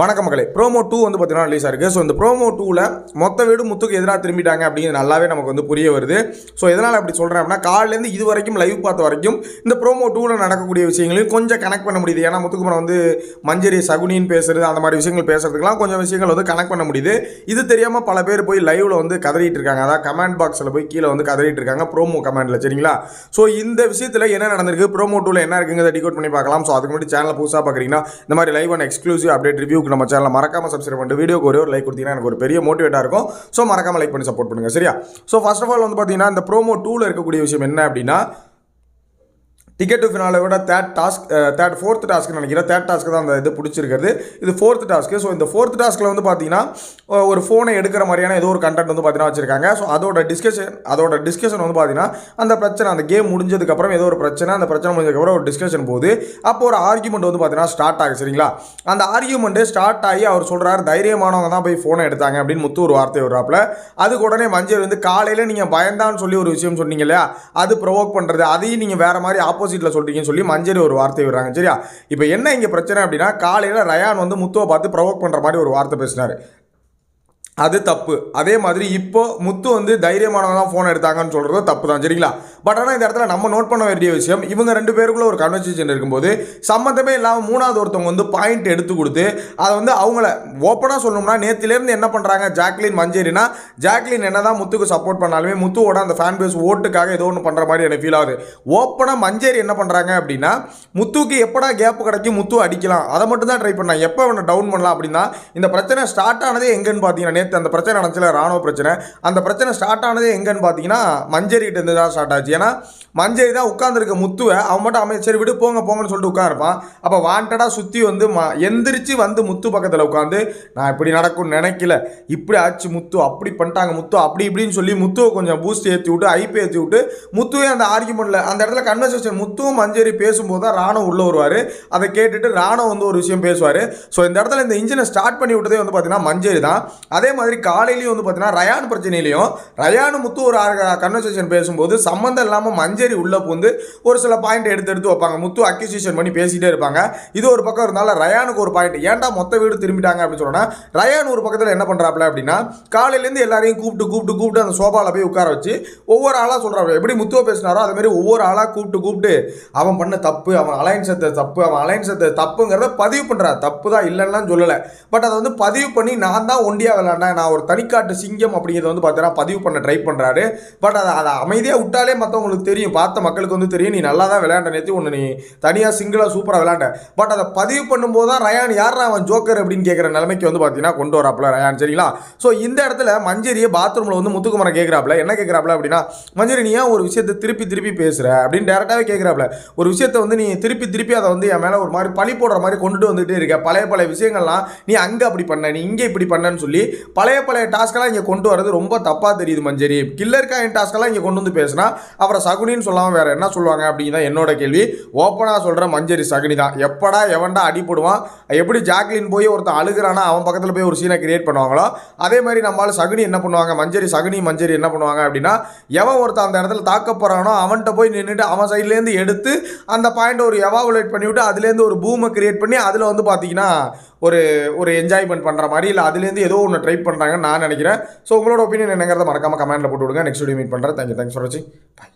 வணக்க மகளே promo two வந்து பார்த்தீங்கன்னா ரிலீஸ் ஆயிருக்கு. ஸோ இந்த ப்ரோமோ டூவில் மொத்த வீடு முத்துக்கு எதிராக திரும்பிட்டாங்க அப்படிங்கிறது நல்லாவே நமக்கு வந்து புரிய வருது. ஸோ எதனால் அப்படி சொல்கிறேன் அப்படின்னா காலிலேருந்து இது வரைக்கும் லைவ் பார்த்த வரைக்கும் இந்த ப்ரோமோ டூவில் நடக்கக்கூடிய விஷயங்களையும் கொஞ்சம் கனெக்ட் பண்ண முடியுது. ஏன்னா முத்துக்குமரன் வந்து மஞ்சரி சகுனின்னு பேசுறது அந்த மாதிரி விஷயங்கள் பேசுறதுக்கெல்லாம் கொஞ்சம் விஷயங்கள் வந்து கனெக்ட் பண்ண முடியுது. இது தெரியாமல் பல பேர் போய் லைவில் வந்து கதறிட்டு இருக்காங்க. அதாவது கமெண்ட் பாக்ஸில் போய் கீழே வந்து கதறிட்டு இருக்காங்க ப்ரோமோ கமெண்ட்டில் சரிங்களா? ஸோ இந்த விஷயத்தில் என்ன நடந்திருக்கு? ப்ரோமோ டூவில் என்ன இருக்குங்கிறத டிகோட் பண்ணி பார்க்கலாம். ஸோ அதுக்கு முன்னாடி சேனலை புதுசாக பார்க்குறீங்கன்னா இந்த மாதிரி live and exclusive update review ரிவ்யூக்கு நம்ம சேனலை மறக்காம சப்ஸ்கிரைப் பண்ணிட்டு வீடியோக்கு ஒரே ஒரு லைக் கொடுத்தீங்கன்னா எனக்கு ஒரு பெரிய மோட்டிவேட்டாக இருக்கும். ஸோ மறக்காம லைக் பண்ணி சப்போர்ட் பண்ணுங்க. சரியா? ஸோ ஃபர்ஸ்ட் ஆஃப் ஆல் வந்து பார்த்தீங்கன்னா இந்த ப்ரோமோ டூவில் இருக்கக்கூடிய விஷயம் என்ன அப்படின்னா டிக்கெட் டு ஃபினாலை விட third task third fourth task நினைக்கிறேன். தேர்ட் டாஸ்க்கு தான் அந்த இது பிடிச்சிருக்கிறது. இது ஃபோர்த் டாஸ்க்கு ஸோ இந்த ஃபோர்த் டாஸ்க்கில் வந்து பார்த்தீங்கன்னா ஒரு ஃபோனை எடுக்கிற மாதிரியான ஏதோ ஒரு கண்டென்ட் வந்து பார்த்தீங்கன்னா வச்சிருக்காங்க. ஸோ அதோட டிஸ்கஷன் அதோட டிஸ்கஷன் வந்து பார்த்தீங்கன்னா அந்த பிரச்சனை அந்த கேம் முடிஞ்சதுக்கப்புறம் ஏதோ ஒரு பிரச்சனை அந்த பிரச்சனை முடிஞ்சதுக்கப்புறம் ஒரு டிஸ்கஷன் போகுது. அப்போ ஒரு ஆர்குமெண்ட் வந்து பார்த்தீங்கன்னா ஸ்டார்ட் ஆகுது. சரிங்களா? அந்த ஆர்குமெண்ட்டு ஸ்டார்ட் ஆகி அவர் சொல்கிறார் தைரியமானவங்க தான் போய் ஃபோனை எடுத்தாங்க அப்படின்னு முத்து ஒரு வார்த்தை வர்றாப்புல. அதுக்கு உடனே மஞ்சள் வந்து காலையில் நீங்கள் பயந்தான்னு சொல்லி ஒரு விஷயம் சொன்னீங்க இல்லையா? அது ப்ரொவோக் பண்ணுறது அதையும் நீங்கள் வேறு மாதிரி ஆப்போசிட்டில் சொல்கிறீங்கன்னு சொல்லி மஞ்சரி ஒரு வார்த்தை விடுறாங்க. சரியா? இப்போ என்ன இங்கே பிரச்சனை அப்படின்னா காலையில் ரயான் வந்து முத்துவை பார்த்து ப்ரொவோக் பண்ணுற மாதிரி ஒரு வார்த்தை பேசினார். அது தப்பு. அதே மாதிரி இப்போ முத்து வந்து தைரியமானவங்க தான் ஃபோன் எடுத்தாங்கன்னு சொல்கிறது தப்பு தான் சரிங்களா? பட் ஆனால் இந்த இடத்துல நம்ம நோட் பண்ண வேண்டிய விஷயம் இவங்க ரெண்டு பேருக்குள்ள ஒரு கன்வர்சேஷன் இருக்கும்போது சம்மந்தமே இல்லாமல் மூணாவது ஒருத்தவங்க வந்து பாயிண்ட் எடுத்து கொடுத்து அதை வந்து அவங்கள ஓப்பனாக சொல்லணும்னா நேற்றுலேருந்து என்ன பண்ணுறாங்க ஜாக்லின் மஞ்சேரினா ஜாக்லின் என்ன தான் முத்துக்கு சப்போர்ட் பண்ணாலுமே முத்துவோட அந்த ஃபேன் பேஸ் ஓட்டுக்காக ஏதோ ஒன்று பண்ணுற மாதிரி எனக்கு ஃபீல் ஆகுது. ஓப்பனாக மஞ்சேரி என்ன பண்ணுறாங்க அப்படின்னா முத்துக்கு எப்படா கேப் கிடைக்கும் முத்து அடிக்கலாம். அதை மட்டும் தான் ட்ரை பண்ணாங்க. எப்போ அவனை டவுன் பண்ணலாம் அப்படின்னா இந்த பிரச்சனை ஸ்டார்ட் ஆனதே எங்கன்னு பார்த்தீங்கன்னா நேற்று அந்த பிரச்சனை நடந்துச்சுல ராணுவ பிரச்சனை. அந்த பிரச்சனை ஸ்டார்ட் ஆனதே எங்கன்னு பார்த்தீங்கன்னா மஞ்சரிகிட்ட இருந்து தான் ஸ்டார்ட் ஆச்சு. ஏன்னா மஞ்சரி தான் உட்காந்துருக்க முத்துவை அவன் மட்டும் அமைச்சர் சரி விடு போங்க போங்கன்னு சொல்லிட்டு உட்காருப்பான் அப்போ வாண்டடாக சுற்றி வந்து ம எந்திரிச்சு வந்து முத்து பக்கத்தில் உட்காந்து நான் இப்படி நடக்கும்னு நினைக்கல. இப்படி ஆச்சு முத்து அப்படி பண்ணிட்டாங்க முத்து அப்படி இப்படின்னு சொல்லி முத்துவை கொஞ்சம் பூஸ்ட் ஏற்றி விட்டு ஐபி ஏற்றி விட்டு முத்துவே அந்த ஆர்குமெண்ட்டில் அந்த இடத்துல கன்வர்சேஷன் முத்துவும் மஞ்சரி பேசும்போது தான் ராணுவம் உள்ளே வருவார். அதை கேட்டுட்டு ராணுவம் வந்து ஒரு விஷயம் பேசுவார். ஸோ இந்த இடத்துல இந்த இன்ஜினை ஸ்டார்ட் பண்ணி விட்டதே வந்து பார்த்தீங்கன்னா மஞ்சரி தான். அதே மாதிரி காலையிலையும் வந்து பார்த்தீங்கன்னா ரயான் பிரச்சனையிலையும் ரயானு முத்து ஒரு கன்வர்சேஷன் பேசும்போது சம்மந்தம் இல்லாமல் மஞ்சரி உள்ளே புகுந்து ஒரு சில பாயிண்ட் எடுத்து எடுத்து வைப்பாங்க. முத்து அக்யூசியேஷன் பண்ணி பேசிகிட்டே இருப்பாங்க. இது ஒரு பக்கம் இருந்தாலும் ரயானுக்கு ஒரு பாயிண்ட் ஏன்டா மொத்த வீடு திரும்பிட்டாங்க அப்படின்னு சொன்னால் ரயான் ஒரு பக்கத்தில் என்ன பண்ணுறாப்புல அப்படின்னா காலையிலேருந்து எல்லாரையும் கூப்பிட்டு கூப்பிட்டு கூப்பிட்டு அந்த சோபாவில் போய் உட்கார வச்சு ஒவ்வொரு ஆளாக சொல்கிறாப்ல எப்படி முத்துவை பேசினாரோ அதே மாதிரி ஒவ்வொரு ஆளாக கூப்பிட்டு கூப்பிட்டு அவன் பண்ண தப்பு அவன் அலைன்ஸ் தப்பு அவன் அலையன்ஸத்தை தப்புங்கிறத பதிவு பண்ணுறான் தப்பு தான் இல்லைன்னா சொல்லலை. பட் அதை வந்து பதிவு பண்ணி நான் தான் ஒண்டியாக விளாண்டேன் நான் ஒரு தனிக்காட்டு சிங்கம் அப்படிங்கிறத வந்து பார்த்தீங்கன்னா பதிவு பண்ண ட்ரை பண்ணுறாரு பட் அதை அதை அமைதியாக விட்டாலே மற்றவங்களுக்கு தெரியும். பார்த்த மக்களுக்கு வந்து தெரியும். நீ நல்லா தான் விளையாண்ட நேற்று ஒன்று நீ தனியாக சிங்கிளாக சூப்பராக விளையாண்ட. பட் அதை பதிவு பண்ணும்போது தான் ரயான் யார் அவன் ஜோக்கர் அப்படின்னு கேட்குற நிலைமைக்கு வந்து பார்த்தீங்கன்னா கொண்டு வராப்ல ரயான் சரிங்களா? ஸோ இந்த இடத்துல மஞ்சரியை பாத்ரூமில் வந்து முத்துக்குமரன் கேட்குறாப்புல என்ன கேட்குறாப்புல அப்படின்னா மஞ்சரி நீ ஏன் ஒரு விஷயத்தை திருப்பி திருப்பி பேசுகிற அப்படின்னு டேரெக்டாகவே கேட்குறாப்புல ஒரு விஷயத்தை வந்து நீ திருப்பி திருப்பி அதை வந்து என் மேலே ஒரு மாதிரி பழி போடுற மாதிரி கொண்டுட்டு வந்துகிட்டே இருக்க. பழைய பழைய விஷயங்கள்லாம் நீ அங்கே அப்படி பண்ண நீ இங்கே இப்படி பண்ணன்னு சொல்லி பழைய பழைய டாஸ்க்கெல்லாம் இங்கே கொண்டு வரது ரொம்ப தப்பாக தெரியுது மஞ்சரி. கில்லர் காயின் டாஸ்க்கெல்லாம் இங்கே கொண்டு வந்து பேசினா அவரை சகுனின்னு சொல்லாமல் வேறு என்ன சொல்லுவாங்க அப்படின்னு தான் என்னோட கேள்வி. ஓப்பனாக சொல்கிற மஞ்சரி சகுனி தான். எப்படா எவன்டா அடிப்படுவான் எப்படி ஜாக்லின் போய் ஒருத்தன் அழுகிறானா? அவன் பக்கத்தில் போய் ஒரு சீனை கிரியேட் பண்ணுவாங்களோ? அதே மாதிரி நம்மளால் சகுனி என்ன பண்ணுவாங்க? மஞ்சரி சகுனி மஞ்சரி என்ன பண்ணுவாங்க அப்படின்னா எவன் ஒருத்தன் அந்த இடத்துல தாக்க போகிறானோ அவன்கிட்ட போய் நின்றுட்டு அவன் சைட்லேருந்து எடுத்து அந்த பாயிண்ட் ஒரு எவாவுலேட் பண்ணிவிட்டு அதுலேருந்து ஒரு பூமை கிரியேட் பண்ணி அதில் வந்து பார்த்தீங்கன்னா ஒரு ஒரு என்ஜாய்மெண்ட் பண்ணுற மாதிரி இல்லை அதுலேருந்து ஏதோ ஒன்று ட்ரை பண்ணுறாங்கன்னு நான் நினைக்கிறேன். ஸோ உங்களோட ஒப்பீனியன் என்னங்கிறத மறக்காம கமெண்ட்டில் போட்டு விடுங்க. நெக்ஸ்ட் வீடியோ மீட் பண்ணுறேன் தேங்க்யூ தேங்க்ஸ் ஃபார் வாட்சிங் பை